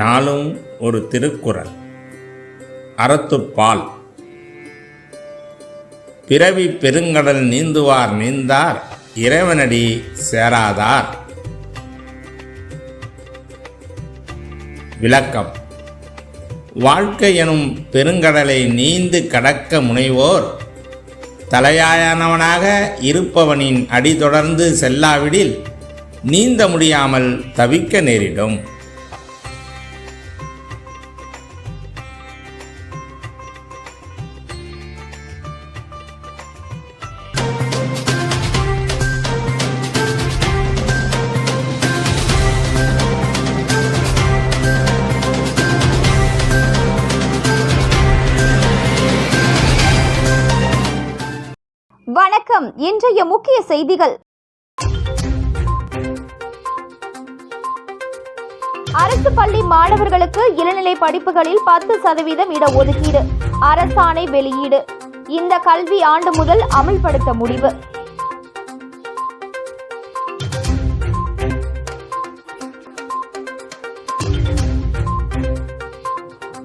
நாளும் ஒரு திருக்குறள். அறத்துப்பால் பிறவி பெருங்கடல் நீந்துவார் நீந்தார் இறைவனடி சேராதார். விளக்கம். வாழ்க்கை எனும் பெருங்கடலை நீந்து கடக்க முனைவோர் தலையாயானவனாக இருப்பவனின் அடி தொடர்ந்து செல்லாவிடில் நீந்த முடியாமல் தவிக்க நேரிடும். இன்றைய முக்கிய செய்திகள். அரசு பள்ளி மாணவர்களுக்கு இளநிலை படிப்புகளில் பத்து சதவீதம் இடஒதுக்கீடு அரசாணை வெளியீடு. இந்த கல்வி ஆண்டு முதல் அமல்படுத்த முடிவு.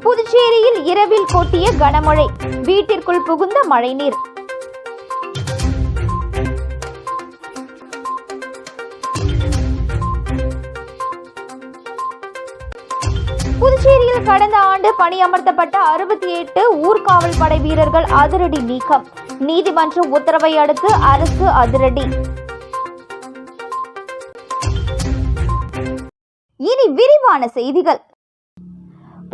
புதுச்சேரியில் இரவில் கொட்டிய கனமழை வீட்டிற்குள் புகுந்த மழைநீர். கடந்த ஆண்டு பணியமர்த்தப்பட்ட அறுபத்தி எட்டு ஊர்காவல் படை வீரர்கள் அதிரடி நீக்கம். நீதிமன்ற உத்தரவை அடுத்து அரசு அதிரடி. இனி விரிவான செய்திகள்.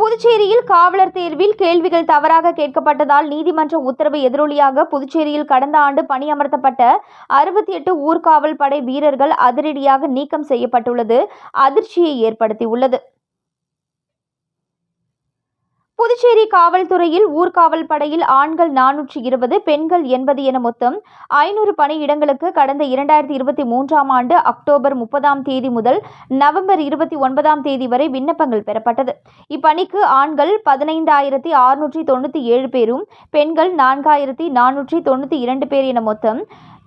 புதுச்சேரியில் காவலர் தேர்வில் கேள்விகள் தவறாக கேட்கப்பட்டதால் நீதிமன்ற உத்தரவு எதிரொலியாக புதுச்சேரியில் கடந்த ஆண்டு பணியமர்த்தப்பட்ட அறுபத்தி எட்டு ஊர்காவல் படை வீரர்கள் அதிரடியாக நீக்கம் செய்யப்பட்டுள்ளது அதிர்ச்சியை ஏற்படுத்தியுள்ளது. புதுச்சேரி காவல்துறையில் ஊர்காவல் படையில் ஆண்கள் நானூற்றி இருபது பெண்கள் எண்பது என மொத்தம் ஐநூறு பணியிடங்களுக்கு கடந்த இரண்டாயிரத்தி இருபத்தி மூன்றாம் ஆண்டு அக்டோபர் முப்பதாம் தேதி முதல் நவம்பர் இருபத்தி ஒன்பதாம் தேதி வரை விண்ணப்பங்கள் பெறப்பட்டது. இப்பணிக்கு ஆண்கள் பதினைந்தாயிரத்தி அறுநூற்றி தொண்ணூற்றி ஏழு பேரும் பெண்கள் நான்காயிரத்தி நானூற்றி தொண்ணூற்றி இரண்டு பேர் என மொத்தம்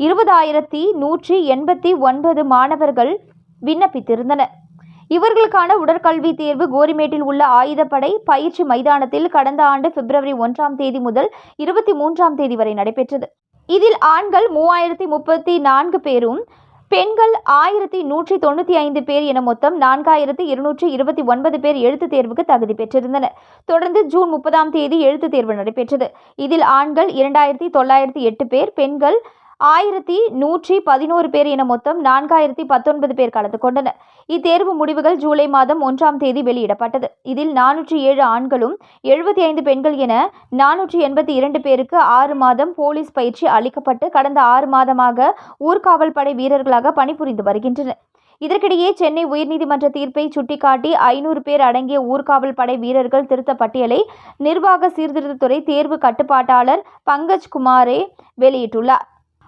இருபதாயிரத்தி நூற்றி எண்பத்தி ஒன்பது மாணவர்கள் விண்ணப்பித்திருந்தனர். இவர்களுக்கான உடற்கல்வி தேர்வு கோரிமேட்டில் உள்ள ஆயுதப்படை பயிற்சி மைதானத்தில் கடந்த ஆண்டு பிப்ரவரி ஒன்றாம் தேதி முதல் இருபத்தி மூன்றாம் தேதி வரை நடைபெற்றது. இதில் ஆண்கள் மூவாயிரத்தி முப்பத்தி நான்கு பேரும் பெண்கள் ஆயிரத்தி நூற்றி தொண்ணூற்றி ஐந்து பேர் என மொத்தம் நான்காயிரத்தி இருநூற்றி இருபத்தி ஒன்பது பேர் எழுத்துத் தேர்வுக்கு தகுதி பெற்றிருந்தனர். தொடர்ந்து ஜூன் முப்பதாம் தேதி எழுத்துத் தேர்வு நடைபெற்றது. இதில் ஆண்கள் இரண்டாயிரத்தி தொள்ளாயிரத்தி எட்டு பேர் பெண்கள் ஆயிரத்தி நூற்றி பதினோரு பேர் என மொத்தம் நான்காயிரத்தி பத்தொன்பது பேர் கலந்து கொண்டனர். இத்தேர்வு முடிவுகள் ஜூலை மாதம் ஒன்றாம் தேதி வெளியிடப்பட்டது. இதில் நானூற்றி ஏழு ஆண்களும் எழுபத்தி ஐந்து பெண்கள் என நானூற்றி எண்பத்தி இரண்டு பேருக்கு ஆறு மாதம் போலீஸ் பயிற்சி அளிக்கப்பட்டு கடந்த ஆறு மாதமாக ஊர்காவல் படை வீரர்களாக பணிபுரிந்து வருகின்றனர். இதற்கிடையே சென்னை உயர்நீதிமன்ற தீர்ப்பை சுட்டிக்காட்டி ஐநூறு பேர் அடங்கிய ஊர்காவல் படை வீரர்கள் திருத்த பட்டியலை நிர்வாக சீர்திருத்தத்துறை தேர்வு கட்டுப்பாட்டாளர் பங்கஜ் குமாரே வெளியிட்டுள்ளார்.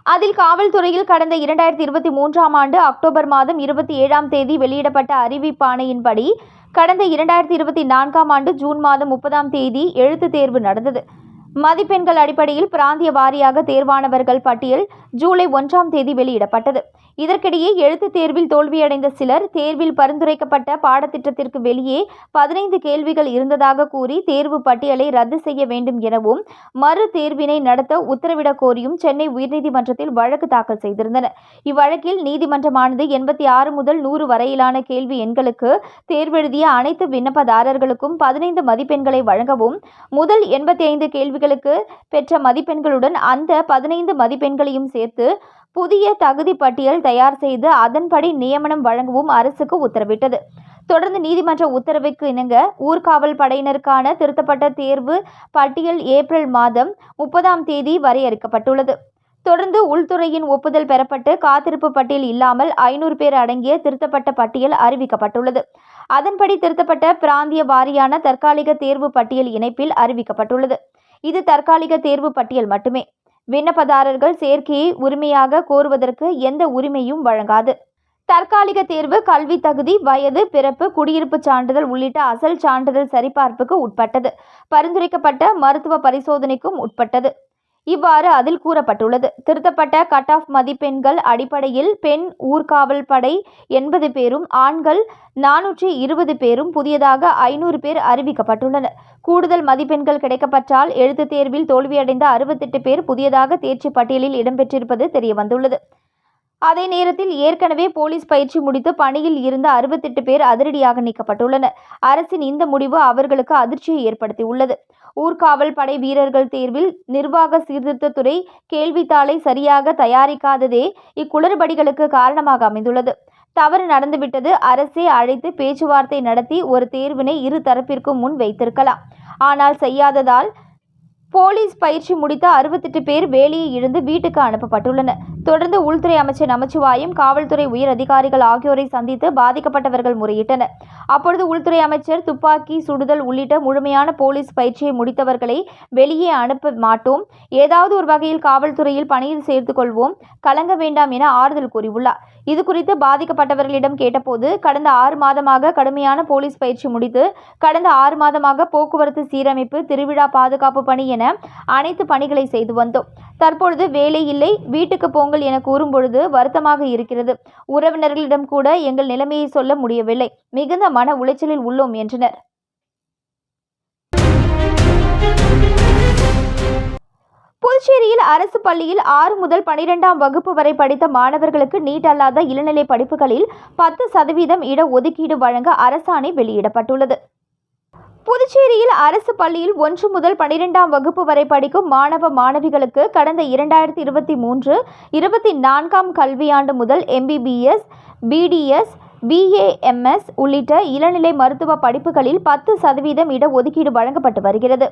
அதில் காவல்துறையில் கடந்த இரண்டாயிரத்தி இருபத்தி மூன்றாம் ஆண்டு அக்டோபர் மாதம் இருபத்தி ஏழாம் தேதி வெளியிடப்பட்ட அறிவிப்பாணையின்படி கடந்த இரண்டாயிரத்தி இருபத்தி நான்காம் ஆண்டு ஜூன் மாதம் முப்பதாம் தேதி எழுத்துத் தேர்வு நடந்தது. மதிப்பெண்கள் அடிப்படையில் பிராந்திய வாரியாக தேர்வானவர்கள் பட்டியல் ஜூலை ஒன்றாம் தேதி வெளியிடப்பட்டது. இதற்கிடையே எழுத்து தேர்வில் தோல்வியடைந்த சிலர் தேர்வில் பரிந்துரைக்கப்பட்ட பாடத்திட்டத்திற்கு வெளியே பதினைந்து கேள்விகள் இருந்ததாக கூறி தேர்வு பட்டியலை ரத்து செய்ய வேண்டும் எனவும் மறு தேர்வினை நடத்த உத்தரவிடக் கோரியும் சென்னை உயர்நீதிமன்றத்தில் வழக்கு தாக்கல் செய்திருந்தனர். இவ்வழக்கில் நீதிமன்றமானது எண்பத்தி ஆறு முதல் நூறு வரையிலான கேள்வி எண்களுக்கு தேர்வெழுதிய அனைத்து விண்ணப்பதாரர்களுக்கும் பதினைந்து மதிப்பெண்களை வழங்கவும் முதல் எண்பத்தி ஐந்து கேள்விகளுக்கு பெற்ற மதிப்பெண்களுடன் அந்த பதினைந்து மதிப்பெண்களையும் சேர்த்து புதிய தகுதி பட்டியல் தயார் செய்து அதன்படி நியமனம் வழங்கவும் அரசுக்கு உத்தரவிட்டது. தொடர்ந்து நீதிமன்ற உத்தரவுக்கு இணங்க ஊர்காவல் படையினருக்கான திருத்தப்பட்ட தேர்வு பட்டியல் ஏப்ரல் மாதம் முப்பதாம் தேதி வரையறுக்கப்பட்டுள்ளது. தொடர்ந்து உள்துறையின் ஒப்புதல் பெறப்பட்டு காத்திருப்பு பட்டியல் இல்லாமல் ஐநூறு பேர் அடங்கிய திருத்தப்பட்ட பட்டியல் அறிவிக்கப்பட்டுள்ளது. அதன்படி திருத்தப்பட்ட பிராந்திய வாரியான தற்காலிக தேர்வு பட்டியல் இணைப்பில் அறிவிக்கப்பட்டுள்ளது. இது தற்காலிக தேர்வு பட்டியல் மட்டுமே. விண்ணப்பதாரர்கள் சேர்க்கையை உரிமையாக கோருவதற்கு எந்த உரிமையும் வழங்காது. தற்காலிக தேர்வு கல்வி தகுதி வயது பிறப்பு குடியிருப்பு சான்றிதழ் உள்ளிட்ட அசல் சான்றிதழ் சரிபார்ப்புக்கு உட்பட்டது. பரிந்துரைக்கப்பட்ட மருத்துவ பரிசோதனைக்கும் உட்பட்டது. இவ்வாறு அதில் கூறப்பட்டுள்ளது. திருத்தப்பட்ட கட் ஆஃப் மதிப்பெண்கள் அடிப்படையில் பெண் ஊர்காவல் படை எண்பது பேரும் ஆண்கள் நானூற்றி இருபது பேரும் புதியதாக ஐநூறு பேர் அறிவிக்கப்பட்டுள்ளனர். கூடுதல் மதிப்பெண்கள் கிடைக்கப்பட்டால் எழுத்துத் தேர்வில் தோல்வியடைந்த அறுபத்தெட்டு பேர் புதியதாக தேர்ச்சி பட்டியலில் இடம்பெற்றிருப்பது தெரியவந்துள்ளது. அதே நேரத்தில் ஏற்கனவே போலீஸ் பயிற்சி முடித்து பணியில் இருந்த அறுபத்தெட்டு பேர் அதிரடியாக நீக்கப்பட்டுள்ளனர். அரசின் இந்த முடிவு அவர்களுக்கு அதிர்ச்சியை ஏற்படுத்தியுள்ளது. ஊர்காவல் படை வீரர்கள் தேர்வில் நிர்வாக சீர்திருத்தத்துறை கேள்வித்தாளை சரியாக தயாரிக்காததே இக்குளறுபடிகளுக்கு காரணமாக அமைந்துள்ளது. தவறு நடந்துவிட்டது அரசே அழைத்து பேச்சுவார்த்தை நடத்தி ஒரு தேர்வினை இரு தரப்பிற்கும் முன் வைத்திருக்கலாம். ஆனால் செய்யாததால் போலீஸ் பயிற்சி முடித்த அறுபத்தெட்டு பேர் வேலையை இழந்து வீட்டுக்கு அனுப்பப்பட்டுள்ளனர். தொடர்ந்து உள்துறை அமைச்சர் நமச்சிவாயும் காவல்துறை உயர் அதிகாரிகள் ஆகியோரை சந்தித்து பாதிக்கப்பட்டவர்கள் முறையிட்டனர். அப்பொழுது உள்துறை அமைச்சர் துப்பாக்கி சுடுதல் உள்ளிட்ட முழுமையான போலீஸ் பயிற்சியை முடித்தவர்களை வெளியே அனுப்ப மாட்டோம். ஏதாவது ஒரு வகையில் காவல்துறையில் பணியில் சேர்த்துக் கொள்வோம். கலங்க வேண்டாம் என ஆறுதல் கூறியுள்ளார். இது குறித்து பாதிக்கப்பட்டவர்களிடம் கேட்டபோது கடந்த ஆறு மாதமாக கடுமையான போலீஸ் பயிற்சி முடித்து கடந்த ஆறு மாதமாக போக்குவரத்து சீரமைப்பு திருவிழா பாதுகாப்பு பணி என அனைத்து பணிகளை செய்து வந்தோம். தற்பொழுது வேலை இல்லை. வீட்டுக்கு போங்கள் என கூறும்பொழுது வருத்தமாக இருக்கிறது. உறவினர்களிடம் கூட எங்கள் நிலைமையை சொல்ல முடியவில்லை. மிகுந்த மன உளைச்சலில் உள்ளோம் என்றனர். புதுச்சேரியில் அரசு பள்ளியில் ஆறு முதல் பனிரெண்டாம் வகுப்பு வரை படித்த மாணவர்களுக்கு நீட் அல்லாத இளநிலை படிப்புகளில் பத்து சதவீதம் இட ஒதுக்கீடு வழங்க அரசாணை வெளியிடப்பட்டுள்ளது. புதுச்சேரியில் அரசு பள்ளியில் ஒன்று முதல் பனிரெண்டாம் வகுப்பு வரை படிக்கும் மாணவ மாணவிகளுக்கு கடந்த இரண்டாயிரத்தி இருபத்தி மூன்று இருபத்தி நான்காம் கல்வியாண்டு முதல் எம்பிபிஎஸ் பிடிஎஸ் பிஏஎம்எஸ் உள்ளிட்ட இளநிலை மருத்துவ படிப்புகளில் பத்து சதவீதம் இட ஒதுக்கீடு வழங்கப்பட்டு வருகிறது.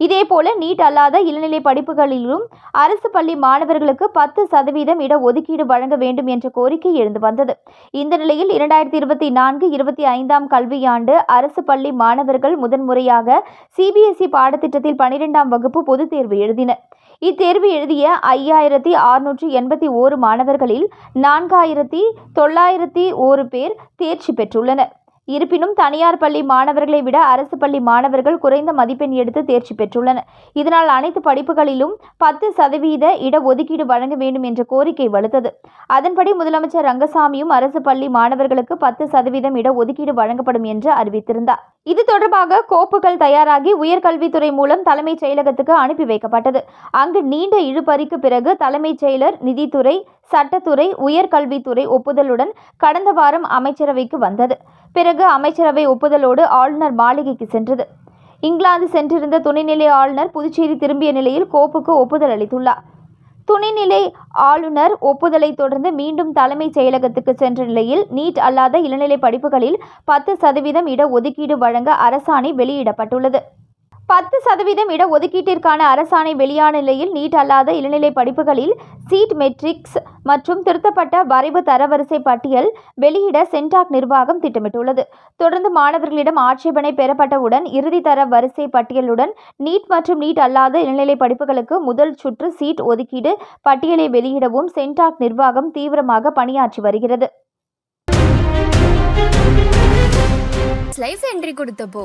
இதேபோல நீட் அல்லாத இளநிலை படிப்புகளிலும் அரசு பள்ளி மாணவர்களுக்கு பத்து சதவீதம் இட ஒதுக்கீடு வழங்க வேண்டும் என்ற கோரிக்கை எழுந்து வந்தது. இந்த நிலையில் இரண்டாயிரத்தி இருபத்தி நான்கு இருபத்தி ஐந்தாம் கல்வியாண்டு அரசு பள்ளி மாணவர்கள் முதன்முறையாக சிபிஎஸ்இ பாடத்திட்டத்தில் பனிரெண்டாம் வகுப்பு பொதுத் தேர்வு எழுதினர் இத்தேர்வு எழுதிய ஐயாயிரத்தி அறுநூற்றி எண்பத்தி ஓரு மாணவர்களில் நான்காயிரத்தி தொள்ளாயிரத்தி ஓரு பேர் தேர்ச்சி பெற்றுள்ளனர். இருப்பினும் தனியார் பள்ளி மாணவர்களை விட அரசு பள்ளி மாணவர்கள் குறைந்த மதிப்பெண் எடுத்து தேர்ச்சி பெற்றுள்ளனர். இதனால் அனைத்து படிப்புகளிலும் பத்து சதவீத இடஒதுக்கீடு வழங்க வேண்டும் என்ற கோரிக்கை வலுத்தது. அதன்படி முதலமைச்சர் ரங்கசாமியும் அரசு பள்ளி மாணவர்களுக்கு பத்து சதவீதம் இடஒதுக்கீடு வழங்கப்படும் என்று அறிவித்திருந்தார். இது தொடர்பாக கோப்புகள் தயாராகி உயர்கல்வித்துறை மூலம் தலைமைச் செயலகத்துக்கு அனுப்பி வைக்கப்பட்டது. அங்கு நீண்ட இழுபறிக்கு பிறகு தலைமைச் செயலர் நிதித்துறை சட்டத்துறை உயர்கல்வித்துறை ஒப்புதலுடன் கடந்த வாரம் அமைச்சரவைக்கு வந்தது. பிறகு அமைச்சரவை ஒப்புதலோடு ஆளுநர் மாளிகைக்கு சென்றது. இங்கிலாந்து சென்றிருந்த துணைநிலை ஆளுநர் புதுச்சேரி திரும்பிய நிலையில் கோப்புக்கு ஒப்புதல் அளித்துள்ளார். துணைநிலை ஆளுநர் ஒப்புதலை தொடர்ந்து மீண்டும் தலைமைச் செயலகத்துக்கு சென்ற நிலையில் நீட் அல்லாத இளநிலை படிப்புகளில் பத்து சதவீதம் இட ஒதுக்கீடு வழங்க அரசாணை வெளியிடப்பட்டுள்ளது. பத்து சதவீதம் இட ஒதுக்கீட்டிற்கான அரசாணை வெளியான நிலையில் நீட் அல்லாத இளநிலை படிப்புகளில் சீட் மெட்ரிக்ஸ் மற்றும் திருத்தப்பட்ட வரைவு தரவரிசை பட்டியல் வெளியிட சென்டாக் நிர்வாகம் திட்டமிட்டுள்ளது. தொடர்ந்து மாணவர்களிடம் ஆட்சேபனை பெறப்பட்டவுடன் இறுதி தர வரிசை பட்டியலுடன் நீட் மற்றும் நீட் அல்லாத இளநிலை படிப்புகளுக்கு முதல் சுற்று சீட் ஒதுக்கீடு பட்டியலை வெளியிடவும் சென்டாக் நிர்வாகம் தீவிரமாக பணியாற்றி வருகிறது. ஸ்லைஸ் என்ட்ரி கொடுத்தப்போ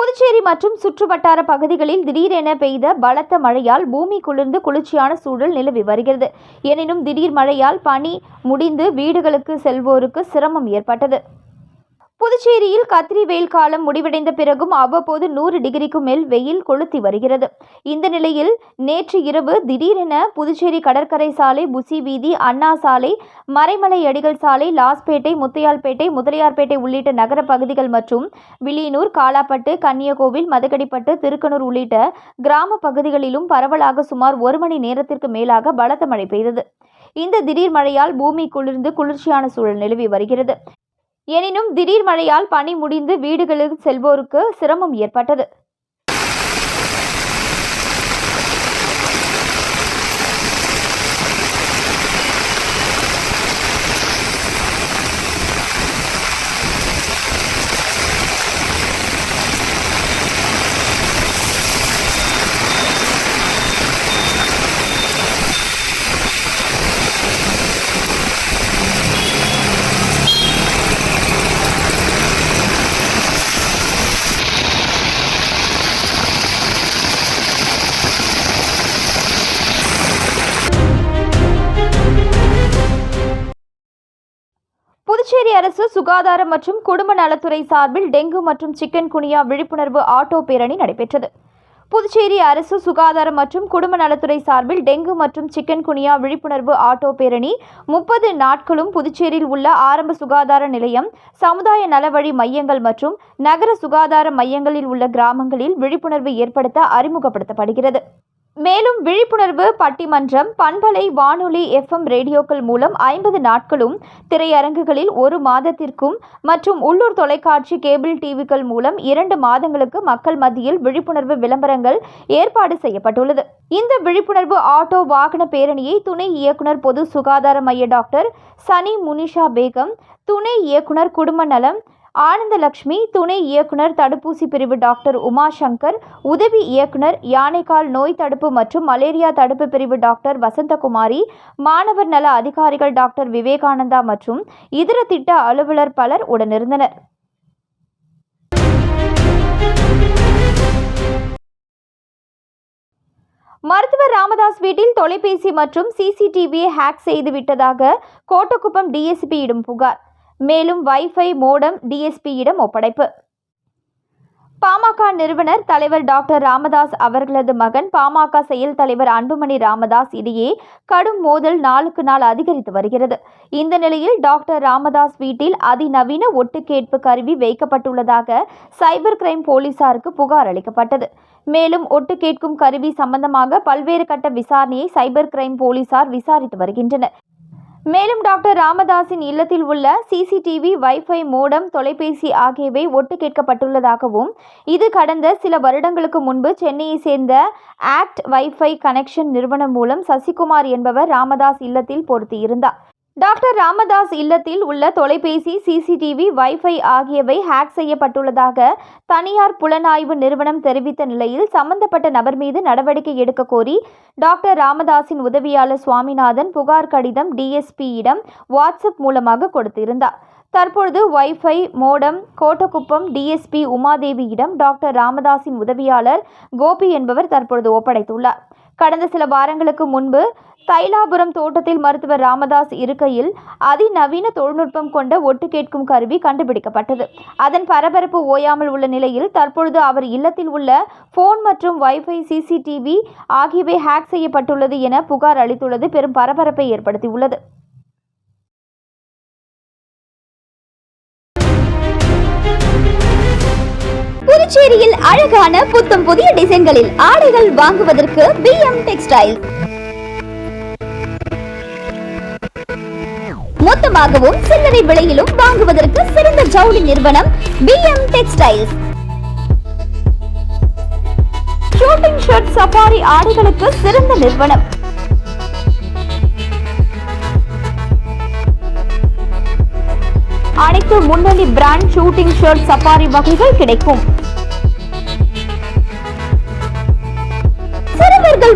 புதுச்சேரி மற்றும் சுற்றுவட்டார பகுதிகளில் திடீரென பெய்த பலத்த மழையால் பூமி குளிர்ந்து குளிர்ச்சியான சூழல் நிலவி வருகிறது. எனினும் திடீர் மழையால் பனி முடிந்து வீடுகளுக்கு செல்வோருக்கு சிரமம் ஏற்பட்டது. புதுச்சேரியில் கத்திரி வெயில் காலம் முடிவடைந்த பிறகும் அவ்வப்போது நூறு டிகிரிக்கு மேல் வெயில் கொளுத்தி வருகிறது. இந்த நிலையில் நேற்று இரவு திடீரென புதுச்சேரி கடற்கரை சாலை புசி வீதி அண்ணா சாலை மறைமலை அடிகள் சாலை லாஸ்பேட்டை முத்தையால்பேட்டை முதலியார்பேட்டை உள்ளிட்ட நகர பகுதிகள் மற்றும் வில்லியனூர் காலாப்பட்டு கன்னியகோவில் மதகடிப்பட்டு திருக்கனூர் உள்ளிட்ட கிராம பகுதிகளிலும் பரவலாக சுமார் ஒரு மணி நேரத்திற்கு மேலாக பலத்த மழை பெய்தது. இந்த திடீர் மழையால் பூமி குளிர்ந்து குளிர்ச்சியான சூழல் நிலவி வருகிறது. எனினும் திடீர் மழையால் பனி முடிந்து வீடுகளுக்கு செல்வோருக்கு சிரமம் ஏற்பட்டது. சுகாதாரம் மற்றும் குடும்ப நலத்துறை சார்பில் டெங்கு மற்றும் சிக்கன் குனியா விழிப்புணர்வு ஆட்டோ பேரணி நடைபெற்றது. புதுச்சேரி அரசு சுகாதாரம் மற்றும் குடும்ப நலத்துறை சார்பில் டெங்கு மற்றும் சிக்கன் குனியா விழிப்புணர்வு ஆட்டோ பேரணி முப்பது நாட்களும் புதுச்சேரியில் உள்ள ஆரம்ப சுகாதார நிலையம் சமுதாய நலவழி மையங்கள் மற்றும் நகர சுகாதார மையங்களில் உள்ள கிராமங்களில் விழிப்புணர்வு ஏற்படுத்த அறிமுகப்படுத்தப்படுகிறது. மேலும் விழிப்புணர்வு பட்டிமன்றம் பண்பலை வானொலி எஃப்எம் ரேடியோக்கள் மூலம் ஐம்பது நாட்களும் திரையரங்குகளில் ஒரு மாதத்திற்கும் மற்றும் உள்ளூர் தொலைக்காட்சி கேபிள் டிவிக்கள் மூலம் இரண்டு மாதங்களுக்கு மக்கள் மத்தியில் விழிப்புணர்வு விளம்பரங்கள் ஏற்பாடு செய்யப்பட்டுள்ளது. இந்த விழிப்புணர்வு ஆட்டோ வாகன பேரணியை துணை இயக்குனர் பொது சுகாதார மைய டாக்டர் சனி முனிஷா பேகம் துணை இயக்குனர் குடும்ப நலம் ஆனந்தலக்ஷ்மி துணை இயக்குனர் தடுப்பூசி பிரிவு டாக்டர் உமாசங்கர் உதவி இயக்குனர் யானைக்கால் நோய் தடுப்பு மற்றும் மலேரியா தடுப்பு பிரிவு டாக்டர் வசந்தகுமாரி மாணவர் நல அதிகாரிகள் டாக்டர் விவேகானந்தா மற்றும் இதர திட்ட அலுவலர் பலர் உடனிருந்தனர். மருத்துவர் ராமதாஸ் வீட்டில் தொலைபேசி மற்றும் சிசிடிவியை ஹேக் செய்து விட்டதாக கோட்டக்குப்பம் டிஎஸ்பியிடம் புகார். மேலும் வைஃபை மோடம் டிஎஸ்பியிடம் ஒப்படைப்பு. பாமக நிறுவனர் தலைவர் டாக்டர் ராமதாஸ் அவர்களது மகன் பாமக செயல் தலைவர் அன்புமணி ராமதாஸ் இடையே கடும் மோதல் நாளுக்கு நாள் அதிகரித்து வருகிறது. இந்த நிலையில் டாக்டர் ராமதாஸ் வீட்டில் அதிநவீன ஒட்டுக்கேட்பு கருவி வைக்கப்பட்டுள்ளதாக சைபர் கிரைம் போலீசாருக்கு புகார் அளிக்கப்பட்டது. மேலும் ஒட்டு கேட்கும் கருவி சம்பந்தமாக பல்வேறு கட்ட விசாரணையை சைபர் கிரைம் போலீசார் விசாரித்து வருகின்றனர். மேலும் டாக்டர் ராமதாஸின் இல்லத்தில் உள்ள சிசிடிவி வைஃபை மோடம் தொலைபேசி ஆகியவை ஒட்டு கேட்கப்பட்டுள்ளதாகவும் இது கடந்த சில வருடங்களுக்கு முன்பு சென்னையை சேர்ந்த ஆக்ட் வைஃபை கனெக்ஷன் நிறுவனம் மூலம் சசிகுமார் என்பவர் ராமதாஸ் இல்லத்தில் பொருத்தியிருந்தார். டாக்டர் ராமதாஸ் இல்லத்தில் உள்ள தொலைபேசி சிசிடிவி வைஃபை ஆகியவை ஹேக் செய்யப்பட்டுள்ளதாக தனியார் புலனாய்வு நிறுவனம் தெரிவித்த நிலையில் சம்பந்தப்பட்ட நபர் மீது நடவடிக்கை எடுக்க கோரி டாக்டர் ராமதாஸின் உதவியாளர் சுவாமிநாதன் புகார் கடிதம் டிஎஸ்பியிடம் வாட்ஸ்அப் மூலமாக கொடுத்திருந்தார். தற்பொழுது வைஃபை மோடம் கோட்டக்குப்பம் டிஎஸ்பி உமாதேவியிடம் டாக்டர் ராமதாஸின் உதவியாளர் கோபி என்பவர் தற்பொழுது ஒப்படைத்துள்ளார். கடந்த சில வாரங்களுக்கு முன்பு தைலாபுரம் தோட்டத்தில் மருத்துவர் ராமதாஸ் இருக்கையில் அதிநவீன தொழில்நுட்பம் கொண்ட ஒட்டு கேட்கும் கருவி கண்டுபிடிக்கப்பட்டது. அதன் பரபரப்பு ஓயாமல் உள்ள நிலையில் தற்பொழுது அவர் இல்லத்தில் உள்ள போன் மற்றும் வைஃபை சிசிடிவி ஆகியவை ஹேக் செய்யப்பட்டுள்ளது என புகார் அளித்துள்ளது. பெரும் பரபரப்பை ஏற்படுத்தியுள்ளது. புதுச்சேரியில் அழகான புத்தம் புதிய டிசைன்களில் ஆடைகள் வாங்குவதற்கு பி எம் டெக்ஸ்டைல். மொத்தமாகவும் சில்லறை விலையிலும் வாங்குவதற்கு சிறந்த ஜவுளி நிறுவனம் P M textiles suiting shirt safari ஆடைகளுக்கு சிறந்த நிறுவனம். அனைத்து முன்னணி பிராண்ட் ஷூட்டிங் ஷர்ட் சஃபாரி வகைகள் கிடைக்கும்.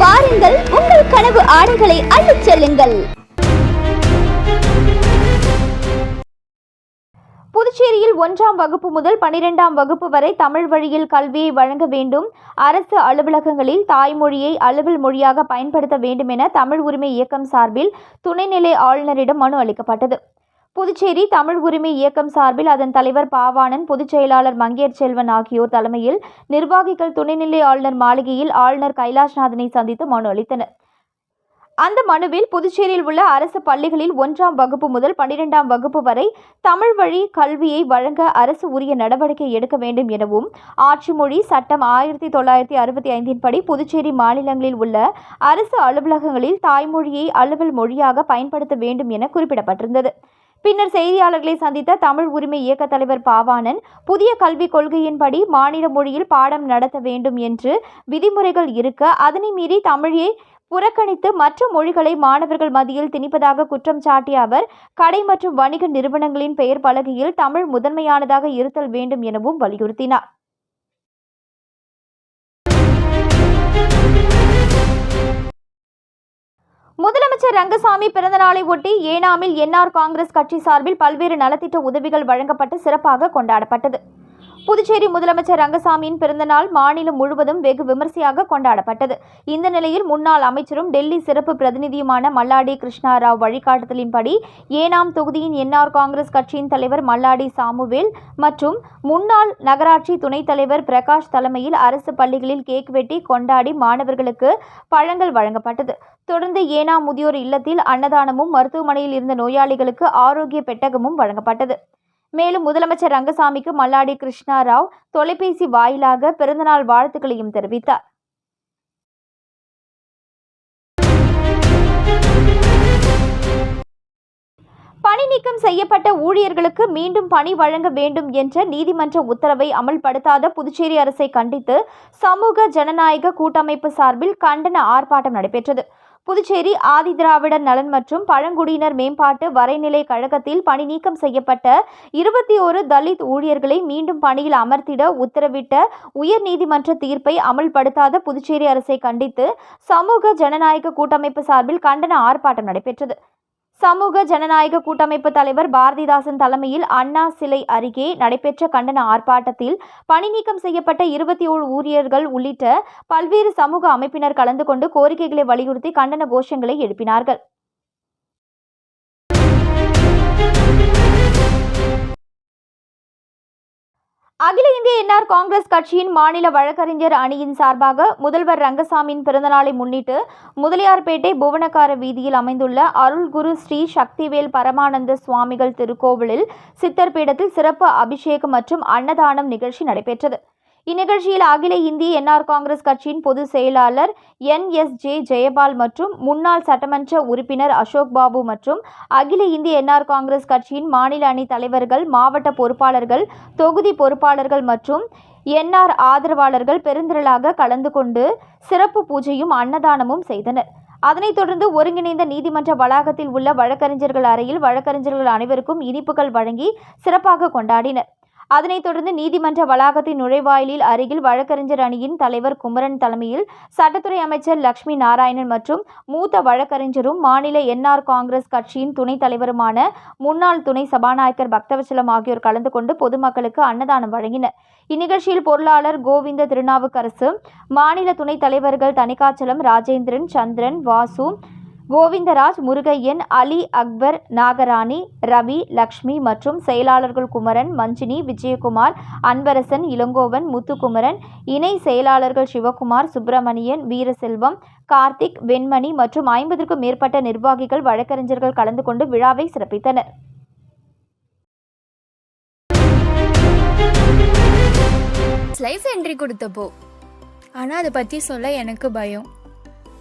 வாருங்கள் உங்கள் கனவு ஆடைகளை அள்ளிச் செல்லுங்கள். புதுச்சேரியில் ஒன்றாம் வகுப்பு முதல் பனிரெண்டாம் வகுப்பு வரை தமிழ் வழியில் கல்வியை வழங்க வேண்டும். அரசு அலுவலகங்களில் தாய்மொழியை அலுவல் மொழியாக பயன்படுத்த வேண்டும் என தமிழ் உரிமை இயக்கம் சார்பில் துணைநிலை ஆளுநரிடம் மனு அளிக்கப்பட்டது. புதுச்சேரி தமிழ் உரிமை இயக்கம் சார்பில் அதன் தலைவர் பாவாணன் பொதுச் செயலாளர் செல்வன் ஆகியோர் தலைமையில் நிர்வாகிகள் துணைநிலை ஆளுநர் மாளிகையில் ஆளுநர் கைலாஷ்நாதனை சந்தித்து மனு அளித்தனர். அந்த மனுவில் புதுச்சேரியில் உள்ள அரசு பள்ளிகளில் ஒன்றாம் வகுப்பு முதல் பன்னிரெண்டாம் வகுப்பு வரை தமிழ் வழி கல்வியை வழங்க அரசு உரிய நடவடிக்கை எடுக்க வேண்டும் எனவும் ஆட்சி மொழி சட்டம் ஆயிரத்தி தொள்ளாயிரத்தி அறுபத்தி ஐந்தின் படி புதுச்சேரி மாநிலங்களில் உள்ள அரசு அலுவலகங்களில் தாய்மொழியை அலுவல் மொழியாக பயன்படுத்த வேண்டும் என குறிப்பிடப்பட்டிருந்தது. பின்னர் செய்தியாளர்களை சந்தித்த தமிழ் உரிமை இயக்க தலைவர் பாவாணன் புதிய கல்விக் கொள்கையின்படி மாநில மொழியில் பாடம் நடத்த வேண்டும் என்று விதிமுறைகள் இருக்க அதனை மீறி தமிழை புறக்கணித்து மற்ற மொழிகளை மாணவர்கள் மத்தியில் திணிப்பதாக குற்றம் சாட்டிய அவர் கடை மற்றும் வணிக நிறுவனங்களின் பெயர் பலகையில் தமிழ் முதன்மையானதாக இருத்தல் வேண்டும் எனவும் வலியுறுத்தினார். முதலமைச்சர் ரங்கசாமி பிறந்தநாளை ஒட்டி ஏனாமில் என்ஆர் காங்கிரஸ் கட்சி சார்பில் பல்வேறு நலத்திட்ட உதவிகள் வழங்கப்பட்டு சிறப்பாக கொண்டாடப்பட்டது. புதுச்சேரி முதலமைச்சர் ரங்கசாமியின் பிறந்தநாள் மாநிலம் முழுவதும் வெகு விமர்சையாக கொண்டாடப்பட்டது. இந்த நிலையில் முன்னாள் அமைச்சரும் டெல்லி சிறப்பு பிரதிநிதியுமான மல்லாடி கிருஷ்ணாராவ் வழிகாட்டுதலின்படி ஏனாம் தொகுதியின் என்ஆர் காங்கிரஸ் கட்சியின் தலைவர் மல்லாடி சாமுவேல் மற்றும் முன்னாள் நகராட்சி துணைத் தலைவர் பிரகாஷ் தலைமையில் அரசு பள்ளிகளில் கேக் வெட்டி கொண்டாடி மாணவர்களுக்கு பழங்கள் வழங்கப்பட்டது. தொடர்ந்து ஏனாம் முதியோர் இல்லத்தில் அன்னதானமும் மருத்துவமனையில் இருந்த நோயாளிகளுக்கு ஆரோக்கிய பெட்டகமும் வழங்கப்பட்டது. மேலும் முதலமைச்சர் ரங்கசாமிக்கு மல்லாடி கிருஷ்ணா ராவ் தொலைபேசி வாயிலாக பிறந்தநாள் வாழ்த்துக்களையும் தெரிவித்தார். பணி நீக்கம் செய்யப்பட்ட ஊழியர்களுக்கு மீண்டும் பணி வழங்க வேண்டும் என்ற நீதிமன்ற உத்தரவை அமல்படுத்தாத புதுச்சேரி அரசை கண்டித்து சமூக ஜனநாயக கூட்டமைப்பு சார்பில் கண்டன ஆர்ப்பாட்டம் நடைபெற்றது. புதுச்சேரி ஆதி திராவிடர் நலன் மற்றும் பழங்குடியினர் மேம்பாட்டு வரைநிலை கழகத்தில் பணி நீக்கம் செய்யப்பட்ட இருபத்தி ஒரு தலித் ஊழியர்களை மீண்டும் பணியில் அமர்த்திட உத்தரவிட்ட உயர்நீதிமன்ற தீர்ப்பை அமல்படுத்தாத புதுச்சேரி அரசை கண்டித்து சமூக ஜனநாயக கூட்டமைப்பு சார்பில் கண்டன ஆர்ப்பாட்டம் நடைபெற்றது. சமூக ஜனநாயக கூட்டமைப்பு தலைவர் பாரதிதாசன் தலைமையில் அண்ணா சிலை அருகே நடைபெற்ற கண்டன ஆர்ப்பாட்டத்தில் பணி நீக்கம் செய்யப்பட்ட இருபத்தி ஏழு ஊழியர்கள் உள்ளிட்ட பல்வேறு சமூக அமைப்பினர் கலந்து கொண்டு கோரிக்கைகளை வலியுறுத்தி கண்டன கோஷங்களை எழுப்பினார்கள். அகில இந்திய என்ஆர் காங்கிரஸ் கட்சியின் மாநில வழக்கறிஞர் அணியின் சார்பாக முதல்வர் ரங்கசாமியின் பிறந்தநாளை முன்னிட்டு முதலியார்பேட்டை புவனக்கார வீதியில் அமைந்துள்ள அருள்குரு ஸ்ரீ சக்திவேல் பரமானந்த சுவாமிகள் திருக்கோவிலில் சித்தர் பீடத்தில் சிறப்பு அபிஷேகம் மற்றும் அன்னதானம் நிகழ்ச்சி நடைபெற்றது. இந்நிகழ்ச்சியில் அகில இந்திய என்ஆர் காங்கிரஸ் கட்சியின் பொதுச் செயலாளர் என் எஸ் ஜே ஜெயபால் மற்றும் முன்னாள் சட்டமன்ற உறுப்பினர் அசோக் பாபு மற்றும் அகில இந்திய என்ஆர் காங்கிரஸ் கட்சியின் மாநில அணி தலைவர்கள் மாவட்ட பொறுப்பாளர்கள் தொகுதி பொறுப்பாளர்கள் மற்றும் என்ஆர் ஆதரவாளர்கள் பெருந்திரளாக கலந்து கொண்டு சிறப்பு பூஜையும் அன்னதானமும் செய்தனர். அதனைத் தொடர்ந்து ஒருங்கிணைந்த நீதிமன்ற வளாகத்தில் உள்ள வழக்கறிஞர்கள் அறையில் வழக்கறிஞர்கள் அனைவருக்கும் இனிப்புகள் வழங்கி சிறப்பாக கொண்டாடினர். அதனைத் தொடர்ந்து நீதிமன்ற வளாகத்தின் நுழைவாயிலில் அருகில் வழக்கறிஞர் அணியின் தலைவர் குமரன் தலைமையில் சட்டத்துறை அமைச்சர் லட்சுமி நாராயணன் மற்றும் மூத்த வழக்கறிஞரும் மாநில என்ஆர் காங்கிரஸ் கட்சியின் துணைத் தலைவருமான முன்னாள் துணை சபாநாயகர் பக்தவச்சலம் ஆகியோர் கலந்து கொண்டு பொதுமக்களுக்கு அன்னதானம் வழங்கினர். இந்நிகழ்ச்சியில் பொருளாளர் கோவிந்த திருநாவுக்கரசு மாநில துணைத் தலைவர்கள் தணிகாச்சலம் ராஜேந்திரன் சந்திரன் வாசு கோவிந்தராஜ் முருகையன் அலி அக்பர் நாகராணி ரவி லக்ஷ்மி மற்றும் செயலாளர்கள் குமரன் மஞ்சினி விஜயகுமார் அன்பரசன் இளங்கோவன் முத்துக்குமரன் இணை செயலாளர்கள் சிவகுமார் சுப்பிரமணியன் வீரசெல்வம் கார்த்திக் வெண்மணி மற்றும் ஐம்பதற்கும் மேற்பட்ட நிர்வாகிகள் வழக்கறிஞர்கள் கலந்து கொண்டு விழாவை சிறப்பித்தனர். லைஃப் என்ட்ரி கொடுத்தப்போ. ஆனால் அதை பற்றி சொல்ல எனக்கு பயம்.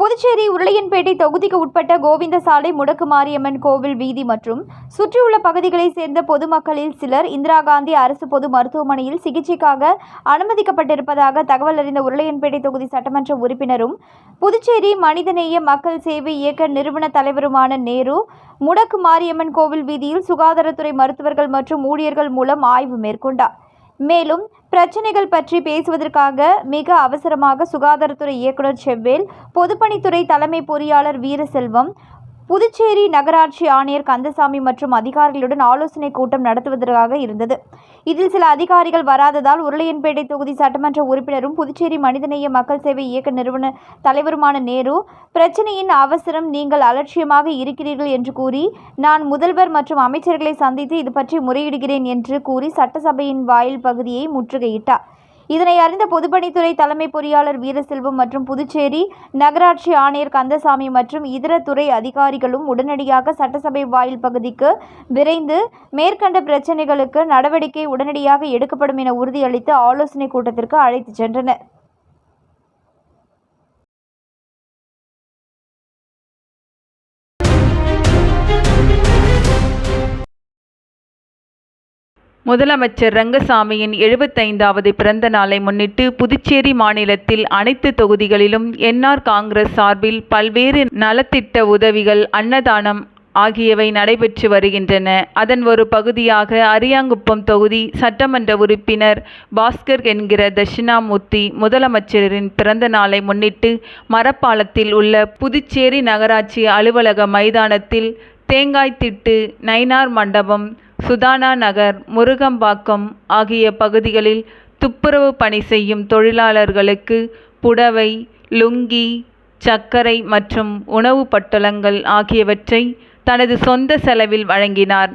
புதுச்சேரி உருளையன்பேட்டை தொகுதிக்கு உட்பட்ட கோவிந்தசாலை முடக்கு மாரியம்மன் கோவில் வீதி மற்றும் சுற்றியுள்ள பகுதிகளைச் சேர்ந்த பொதுமக்களில் சிலர் இந்திரா காந்தி அரசு பொது மருத்துவமனையில் சிகிச்சைக்காக அனுமதிக்கப்பட்டிருப்பதாக தகவல் அறிந்த உருளையன்பேட்டை தொகுதி சட்டமன்ற உறுப்பினரும் புதுச்சேரி மனிதநேய மக்கள் சேவை இயக்க நிறுவன தலைவருமான நேரு முடக்கு மாரியம்மன் கோவில் வீதியில் சுகாதாரத்துறை மருத்துவர்கள் மற்றும் ஊழியர்கள் மூலம் ஆய்வு மேற்கொண்டார். மேலும் பிரச்சனைகள் பற்றி பேசுவதற்காக மிக அவசரமாக சுகாதாரத்துறை இயக்குனர் செவ்வேல் பொதுப்பணித்துறை தலைமை பொறியாளர் வீரசெல்வம் புதுச்சேரி நகராட்சி ஆணையர் கந்தசாமி மற்றும் அதிகாரிகளுடன் ஆலோசனை கூட்டம் நடத்துவதற்காக இருந்தது. இதில் சில அதிகாரிகள் வராததால் உருளையன்பேட்டை தொகுதி சட்டமன்ற உறுப்பினரும் புதுச்சேரி மனிதநேய மக்கள் சேவை இயக்க நிறுவன தலைவருமான நேரு பிரச்சனையின் அவசரம் நீங்கள் அலட்சியமாக இருக்கிறீர்கள் என்று கூறி நான் முதல்வர் மற்றும் அமைச்சர்களை சந்தித்து இது பற்றி முறையிடுகிறேன் என்று கூறி சட்டசபையின் வாயில் பகுதியை முற்றுகையிட்டார். இதனை அறிந்த பொதுப்பணித்துறை தலைமை பொறியாளர் வீரசெல்வம் மற்றும் புதுச்சேரி நகராட்சி ஆணையர் கந்தசாமி மற்றும் இதர துறை அதிகாரிகளும் உடனடியாக சட்டசபை வாயில் பகுதிக்கு விரைந்து மேற்கண்ட பிரச்சினைகளுக்கு நடவடிக்கை உடனடியாக எடுக்கப்படும் என உறுதியளித்து ஆலோசனை கூட்டத்திற்கு அழைத்துச் சென்றனர். முதலமைச்சர் ரங்கசாமியின் எழுபத்தைந்தாவது பிறந்த நாளை முன்னிட்டு புதுச்சேரி மாநிலத்தில் அனைத்து தொகுதிகளிலும் என்ஆர் காங்கிரஸ் சார்பில் பல்வேறு நலத்திட்ட உதவிகள் அன்னதானம் ஆகியவை நடைபெற்று வருகின்றன. அதன் ஒரு பகுதியாக அரியாங்குப்பம் தொகுதி சட்டமன்ற உறுப்பினர் பாஸ்கர் என்கிற தட்சிணாமூர்த்தி முதலமைச்சரின் பிறந்த நாளை முன்னிட்டு மரப்பாலத்தில் உள்ள புதுச்சேரி நகராட்சி அலுவலக மைதானத்தில் தேங்காய் திட்டு நயினார் மண்டபம் சுதானா நகர் முருகம்பாக்கம் ஆகிய பகுதிகளில் துப்புரவு பணி செய்யும் தொழிலாளர்களுக்கு புடவை லுங்கி சர்க்கரை மற்றும் உணவு பட்டலங்கள் ஆகியவற்றை தனது சொந்த செலவில் வழங்கினார்.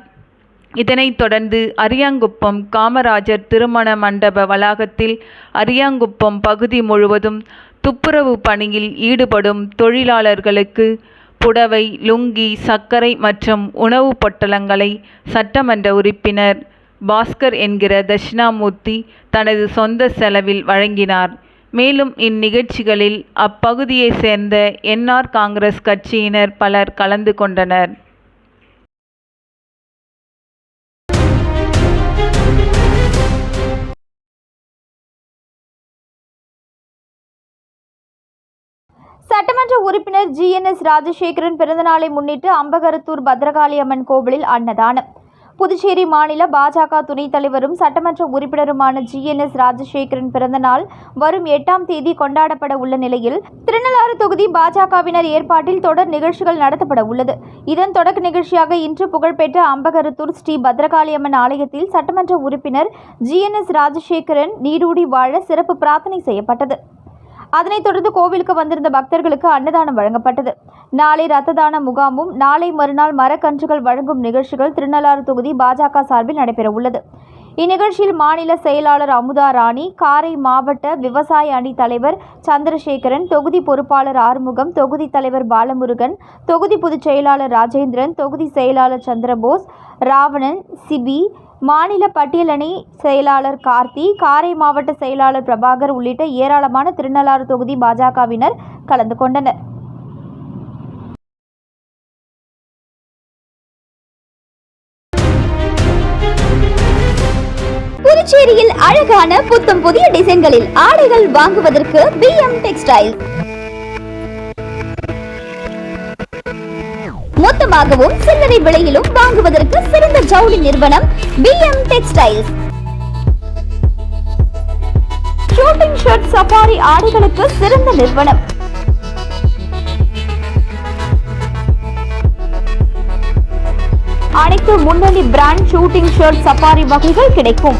இதனைத் தொடர்ந்து அரியாங்குப்பம் காமராஜர் திருமண மண்டப வளாகத்தில் அரியாங்குப்பம் பகுதி முழுவதும் துப்புரவு பணியில் ஈடுபடும் தொழிலாளர்களுக்கு புடவை லுங்கி சர்க்கரை மற்றும் உணவுப் பொட்டலங்களை சட்டமன்ற உறுப்பினர் பாஸ்கர் என்கிற தட்சிணாமூர்த்தி தனது சொந்த செலவில் வழங்கினார். மேலும் இந்நிகழ்ச்சிகளில் அப்பகுதியைச் சேர்ந்த என்ஆர் காங்கிரஸ் கட்சியினர் பலர் கலந்து கொண்டனர். சட்டமன்ற உறுப்பினர் ஜிஎன்எஸ் ராஜசேகரன் பிறந்தநாளை முன்னிட்டு அம்பகரத்தூர் பத்ரகாளி அம்மன் கோவிலில் அன்னதானம். புதுச்சேரி மாநில பாஜக துணைத் தலைவரும் சட்டமன்ற உறுப்பினருமான ஜிஎன்எஸ் ராஜசேகரன் பிறந்தநாள் வரும் எட்டாம் தேதி கொண்டாடப்பட உள்ள நிலையில் திருநள்ளாறு தொகுதி பாஜகவினர் ஏற்பாட்டில் தொடர் நிகழ்ச்சிகள் நடத்தப்பட உள்ளது. இதன் தொடக்க நிகழ்ச்சியாக இன்று புகழ்பெற்ற அம்பகரத்தூர் ஸ்ரீ பத்ரகாளியம்மன் ஆலயத்தில் சட்டமன்ற உறுப்பினர் ஜிஎன்எஸ் ராஜசேகரன் நீரூடி வாழ சிறப்பு பிரார்த்தனை செய்யப்பட்டது. அதனைத் தொடர்ந்து கோவிலுக்கு வந்திருந்த பக்தர்களுக்கு அன்னதானம் வழங்கப்பட்டது. நாளை ரத்த தான முகாமும் நாளை மறுநாள் மரக்கன்றுகள் வழங்கும் நிகழ்ச்சிகள் திருநள்ளாறு தொகுதி பாஜக சார்பில் நடைபெறவுள்ளது. இந்நிகழ்ச்சியில் மாநில செயலாளர் அமுதா ராணி காரை மாவட்ட விவசாய அணி தலைவர் சந்திரசேகரன் தொகுதி பொறுப்பாளர் ஆறுமுகம் தொகுதி தலைவர் பாலமுருகன் தொகுதி பொதுச் செயலாளர் ராஜேந்திரன் தொகுதி செயலாளர் சந்திரபோஸ் ராவணன் சிபி மாநில பட்டியலணி செயலாளர் கார்த்தி காரை மாவட்ட செயலாளர் பிரபாகர் உள்ளிட்ட ஏராளமான திருநள்ளாறு தொகுதி பாஜகவினர் கலந்து கொண்டனர். புதுச்சேரியில் அழகான புத்தம் புதிய டிசைன்களில் ஆடைகள் வாங்குவதற்கு பி எம் டெக்ஸ்டைல் மொத்தமாகவும் சில்லறை விலையிலும் வாங்குவதற்கு சிறந்த ஜவுளி நிறுவனம் P M textiles suiting shirt safari ஆடைகளுக்கு சிறந்த நிறுவனம். அனைத்து முன்னணி பிராண்ட் ஷூட்டிங் ஷர்ட் சஃபாரி வகைகள் கிடைக்கும்.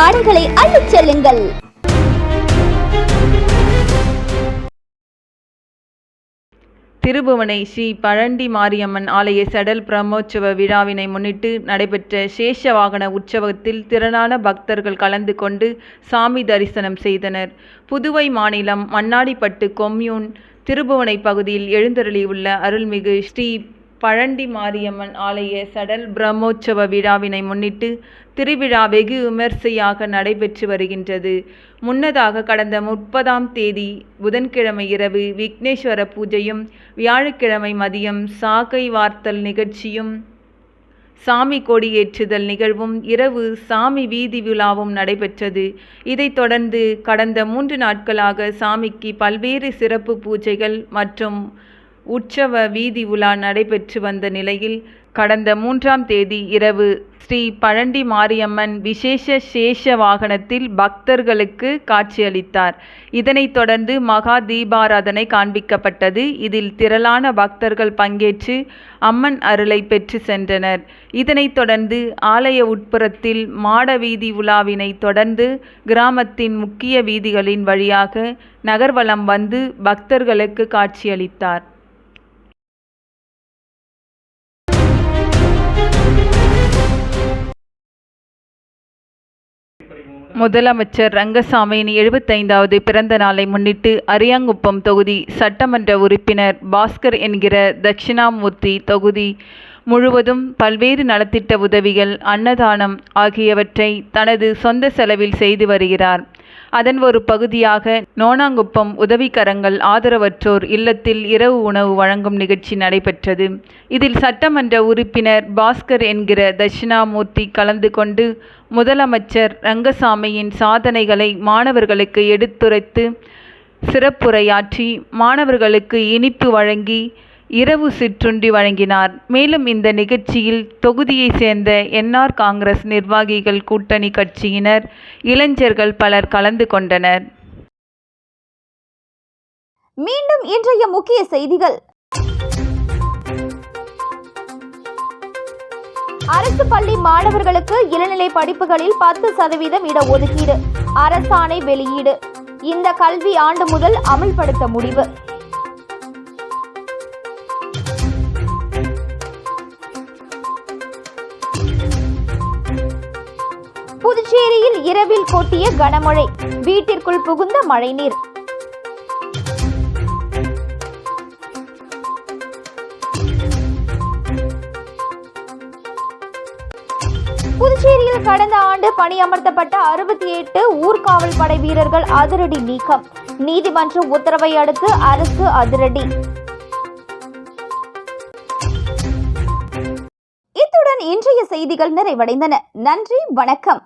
ஆடைகளை அள்ளிச் செல்லுங்கள். திருபுவனை ஸ்ரீ பழண்டி மாரியம்மன் ஆலய சடல் பிரம்மோற்சவ விழாவினை முன்னிட்டு நடைபெற்ற சேஷ வாகன உற்சவத்தில் திரளான பக்தர்கள் கலந்து கொண்டு சாமி தரிசனம் செய்தனர். புதுவை மாநிலம் மண்ணாடிப்பட்டு கொம்யூன் திருபுவனை பகுதியில் எழுந்தருளியுள்ள அருள்மிகு ஸ்ரீ பழண்டி மாரியம்மன் ஆலய சடல் பிரம்மோற்சவ விழாவினை முன்னிட்டு திருவிழா வெகு விமர்சையாக நடைபெற்று வருகின்றது. முன்னதாக கடந்த முப்பதாம் தேதி புதன்கிழமை இரவு விக்னேஸ்வர பூஜையும் வியாழக்கிழமை மதியம் சாகை வார்த்தல் நிகழ்ச்சியும் சாமி கொடியேற்றுதல் நிகழ்வும் இரவு சாமி வீதி விழாவும் நடைபெற்றது. இதைத் தொடர்ந்து கடந்த மூன்று நாட்களாக சாமிக்கு பல்வேறு சிறப்பு பூஜைகள் மற்றும் உற்சவ வீதி உலா நடைபெற்று வந்த நிலையில் கடந்த மூன்றாம் தேதி இரவு ஸ்ரீ பழண்டி மாரியம்மன் விசேஷ சேஷ வாகனத்தில் பக்தர்களுக்கு காட்சியளித்தார். இதனைத் தொடர்ந்து மகா தீபாராதனை காண்பிக்கப்பட்டது. இதில் திரளான பக்தர்கள் பங்கேற்று அம்மன் அருளை பெற்று சென்றனர். இதனைத் தொடர்ந்து ஆலய உட்புறத்தில் மாட வீதி உலாவினை தொடர்ந்து கிராமத்தின் முக்கிய வீதிகளின் வழியாக நகர்வலம் வந்து பக்தர்களுக்கு காட்சியளித்தார். முதலமைச்சர் ரங்கசாமியின் எழுபத்தைந்தாவது பிறந்த நாளை முன்னிட்டு அரியாங்குப்பம் தொகுதி சட்டமன்ற உறுப்பினர் பாஸ்கர் என்கிற தட்சிணாமூர்த்தி தொகுதி முழுவதும் பல்வேறு நலத்திட்ட உதவிகள் அன்னதானம் ஆகியவற்றை தனது சொந்த செலவில் செய்து வருகிறார். அதன் ஒரு பகுதியாக நோனாங்குப்பம் உதவிக்கரங்கள் ஆதரவற்றோர் இல்லத்தில் இரவு உணவு வழங்கும் நிகழ்ச்சி நடைபெற்றது. இதில் சட்டமன்ற உறுப்பினர் பாஸ்கர் என்கிற தட்சிணாமூர்த்தி கலந்து கொண்டு முதலமைச்சர் ரங்கசாமியின் சாதனைகளை மாணவர்களுக்கு எடுத்துரைத்து சிறப்புரையாற்றி மாணவர்களுக்கு இனிப்பு வழங்கி இரவு சிற்றுண்டி வழங்கினார். மேலும் இந்த நிகழ்ச்சியில் தொகுதியை சேர்ந்த என்ஆர் காங்கிரஸ் நிர்வாகிகள் கூட்டணி கட்சியினர் இளைஞர்கள் பலர் கலந்து கொண்டனர். மீண்டும் இன்றைய முக்கிய செய்திகள். அரசு பள்ளி மாணவர்களுக்கு இளநிலை படிப்புகளில் பத்து சதவீதம் இடஒதுக்கீடு அரசாணை வெளியீடு. இந்த கல்வி ஆண்டு முதல் அமல்படுத்த முடிவு. புதுச்சேரியில் இரவில் கொட்டிய கனமழை. வீட்டிற்குள் புகுந்த மழைநீர். புதுச்சேரியில் கடந்த ஆண்டு பணியமர்த்தப்பட்ட அறுபத்தி எட்டு ஊர்காவல் படை வீரர்கள் அதிரடி நீக்கம். நீதிமன்ற உத்தரவை அடுத்து அரசு அதிரடி. இத்துடன் இன்றைய செய்திகள் நிறைவடைந்தன. நன்றி வணக்கம்.